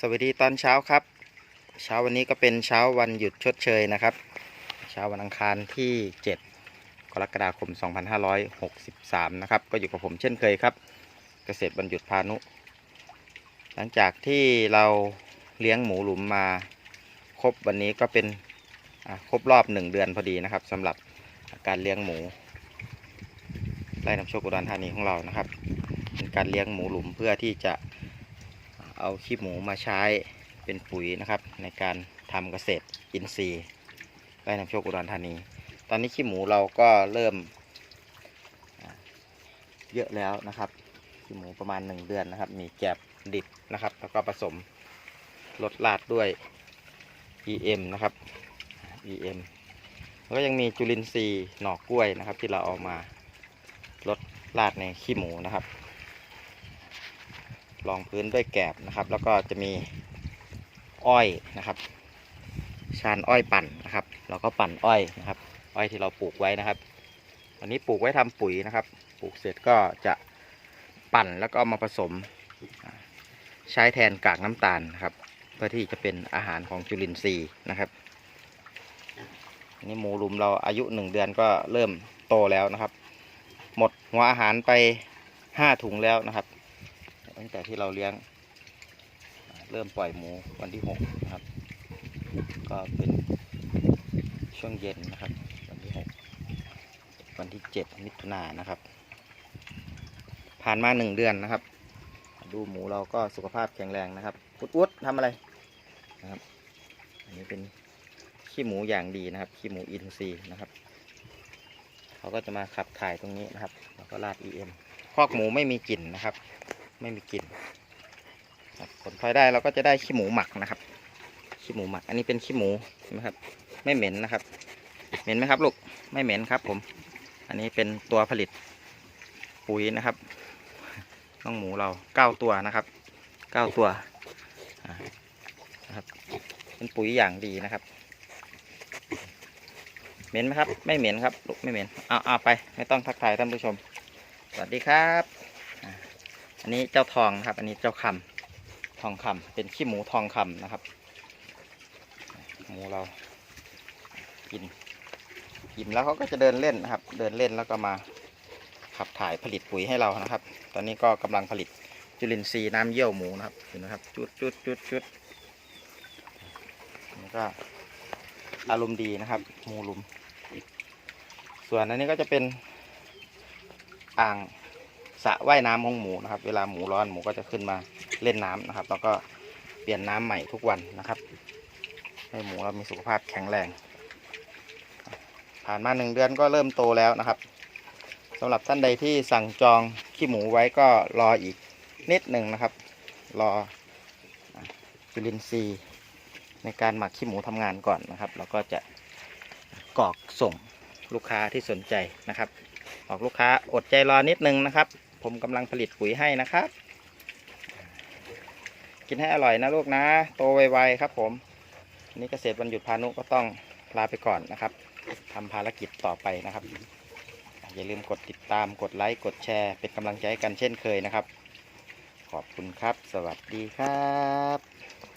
สวัสดีตอนเช้าครับ เช้าวันนี้ก็เป็นเช้าวันหยุดชดเชยนะครับ เช้าวันอังคารที่ 7 กรกฎาคม 2563 นะครับ ก็อยู่กับผมเช่นเคยครับ เกษตรวันหยุดพานุ หลังจากที่เราเลี้ยงหมูหลุมมาครบวันนี้ก็เป็นครบรอบ 1 เดือนพอดีนะครับสำหรับการเลี้ยงหมูไร่น้ำโชคอุดรธานีของเรานะครับเป็นการเลี้ยงหมูหลุมเพื่อที่จะ เอาขี้หมูมาใช้เป็นปุ๋ยนะครับ ในการทำเกษตรอินทรีย์ไร่นำโชคอุดรธานี ตอนนี้ขี้หมูเราก็เริ่มเยอะแล้วนะครับขี้หมูประมาณ 1 เดือนนะครับ มีแกบดิบนะครับ แล้วก็ผสมลดลาดด้วย EM นะครับ EM แล้วก็ยังมีจุลินทรีย์หนอกล้วยนะครับ ที่เราเอามาลดลาดในขี้หมูนะครับ รองพื้นด้วยแกบนะครับ แล้วก็จะมีอ้อยนะครับ ชานอ้อยปั่นนะครับเราก็ปั่นอ้อยนะครับ อ้อยที่เราปลูกไว้นะครับอันนี้ปลูกไว้ทำปุ๋ยนะครับ ปลูกเสร็จก็จะปั่นแล้วก็มาผสม ใช้แทนกากน้ำตาลนะครับ เพื่อที่จะเป็นอาหารของจุลินทรีย์นะครับนนี้หมูลุมเราอายุหนึ่งเดือนก็เริ่มโตแล้วนะครับ หมดหัวอาหารไปห้าถุงแล้วนะครับ ตั้งแต่ที่เราเลี้ยง เริ่มปล่อยหมูวันที่หกนะครับ ก็เป็นช่วงเย็นนะครับ วันที่หกวันที่เจ็ดมิถุนายนนะครับ ผ่านมาหนึ่งเดือนนะครับ ดูหมูเราก็สุขภาพแข็งแรงนะครับอุดอุดทำอะไรนะครับ อันนี้เป็นขี้หมูอย่างดีนะครับขี้หมูอินทรีย์นะครับเขาก็จะมาขับถ่ายตรงนี้นะครับ แล้วก็ราด EM คอกหมูไม่มีกลิ่นนะครับ ไม่มีกลิ่นผลพลอยได้เราก็จะได้ขี้หมูหมักนะครับ ขี้หมูหมัก อันนี้เป็นขี้หมูใช่ไหมครับ ไม่เหม็นนะครับ เหม็นไหมครับลูก ไม่เหม็นครับ ผม อันนี้เป็นตัวผลิตปุ๋ยนะครับน้องหมูเราเก้าตัวนะครับเก้าตัวนะครับ เป็นปุ๋ยอย่างดีนะครับ เหม็นไหมครับ ไม่เหม็นครับลูกไม่เหม็นเอาเอาไป ไม่ต้องทักทายท่านผู้ชม สวัสดีครับ อันนี้เจ้าทองนะครับ อันนี้เจ้าคำทองคำเป็นขี้หมูทองคำนะครับ หมูเรากินกินแล้วเขาก็จะเดินเล่นนะครับ เดินเล่นแล้วก็มาขับถ่ายผลิตปุ๋ยให้เรานะครับ ตอนนี้ก็กำลังผลิตจุลินทรีย์น้ำเยี่ยวหมูนะครับเห็นไหมครับ จุดจุดจุดจุดนี่ก็อารมณ์ดีนะครับหมูหลุม ส่วนอันนี้ก็จะเป็นอ่าง สระว่ายน้ำของหมูนะครับ เวลาหมูร้อนหมูก็จะขึ้นมาเล่นน้ำนะครับ แล้วก็เปลี่ยนน้ำใหม่ทุกวันนะครับ ให้หมูเรามีสุขภาพแข็งแรง ผ่านมาหนึ่งเดือนก็เริ่มโตแล้วนะครับสำหรับท่านใดที่สั่งจองขี้หมูไว้ก็รออีกนิดหนึ่งนะครับ รอจุลินทรีย์ในการหมักขี้หมูทำงานก่อนนะครับแล้วก็จะกรอกส่งลูกค้าที่สนใจนะครับบอกลูกค้าอดใจรอนิดนึงนะครับ ผมกำลังผลิตปุ๋ยให้นะครับ กินให้อร่อยนะลูกนะ โตไวๆครับ ผมนี่เกษตรวันหยุดพานุก็ต้องลาไปก่อนนะครับทำภารกิจต่อไปนะครับ อย่าลืมกดติดตามกดไลค์กดแชร์ เป็นกำลังใจให้กันเช่นเคยนะครับ ขอบคุณครับ สวัสดีครับ